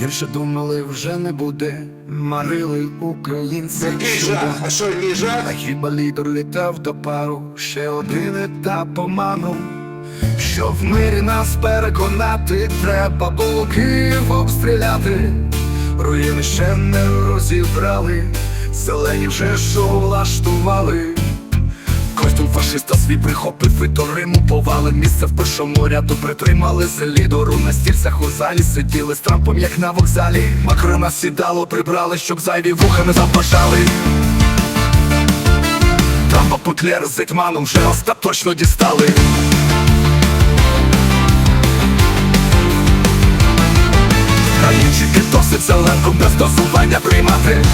Гірше думали, вже не буде. Марили українці. Ліжа, а що ліжа? А хіба лідер літав до пару? Ще один етап оману. Що в мирі нас переконати, треба було Київ обстріляти. Руїни ще не розібрали, зелені вже шоу влаштували. Фашиста свій прихопив і до Риму повали. Місце в першому ряду притримали. З лідору На стільцях у залі сиділи. З Трампом, як на вокзалі. Макрона сідало, прибрали, щоб зайві вуха не запашали Трампа Путлер з Зетьманом вже остаточно дістали. Країнчики досить зеленку без досування приймати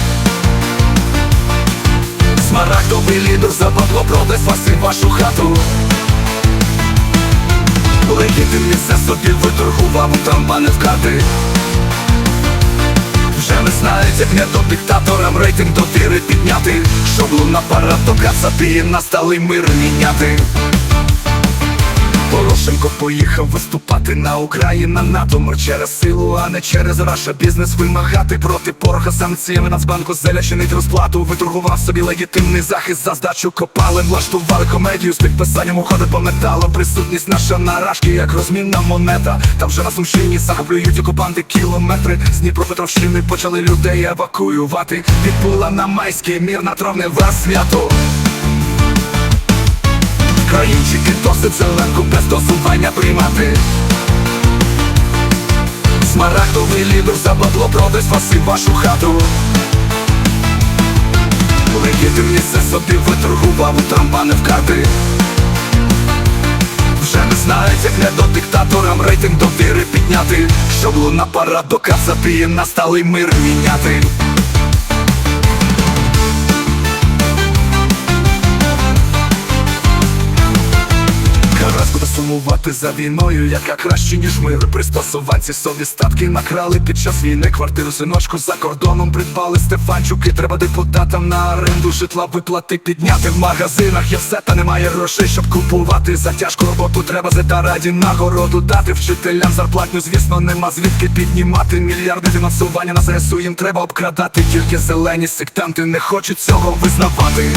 западло продасть вас і вашу хату. Легітимні місце собі виторгував у трамбани вкати Вже не знають, як не до диктаторам рейтинг довіри підняти. Щоб луна пара до кацапії настали мир міняти Порошенко поїхав виступати на Україна НАТО. Мир через силу, а не через раша Бізнес вимагати проти порога санкціями Нацбанку залячений розплату. Виторгував собі легітимний захист за здачу копалин. Влаштували комедію з підписанням уходи по металу. Присутність наша на рашки, як розмінна монета. Та вже на Сумщині захоплюють окупанти кілометри. З Дніпропетровщини почали людей евакуювати. Відбула на майське мірна травнева свято. Країнчики досить зеленку без досування приймати. Смарагдовий лідер забадло продасть вас і вашу хату. Легітимні все собі виторгував у трамбани вкати Вже не знають, як не до диктаторам рейтинг довіри підняти. Щоб луна парад до кацапії насталий мир міняти Карась сумувати за війною, яка краще, ніж мир. Пристосуванці собі статки накрали під час війни. Квартиру синочку за кордоном придбали. Стефанчуки Треба депутатам на оренду. Житла виплати підняти В магазинах. Є все, та немає грошей, щоб купувати. За тяжку роботу треба зета раді нагороду дати. Вчителям зарплатню, звісно, нема звідки піднімати. Мільярди фінансування на ЗСУ їм треба обкрадати. Тільки зелені сектанти не хочуть цього визнавати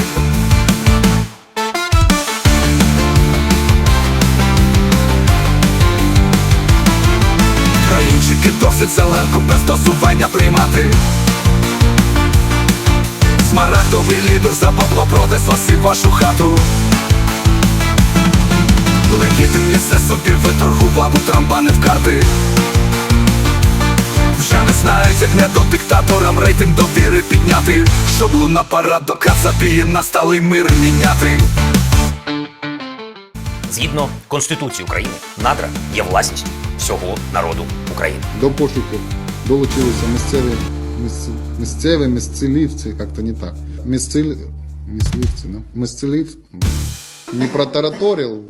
зеленку без досування приймати. Смарагдовий лідер забабло продасть вас і вашу хату. Легітимні все собі виторгував у трамбани вкати Вже не знають, як не до диктаторам рейтинг довіри підняти. Щоб луна парад до кацапії насталий мир міняти Згідно Конституції України, надра є власністю всього народу України. До пошуку долучилися місцеві, місц- місцеві місцелівці, як-то не так. Місцелівці, да? Мисцелів... Не протараторил.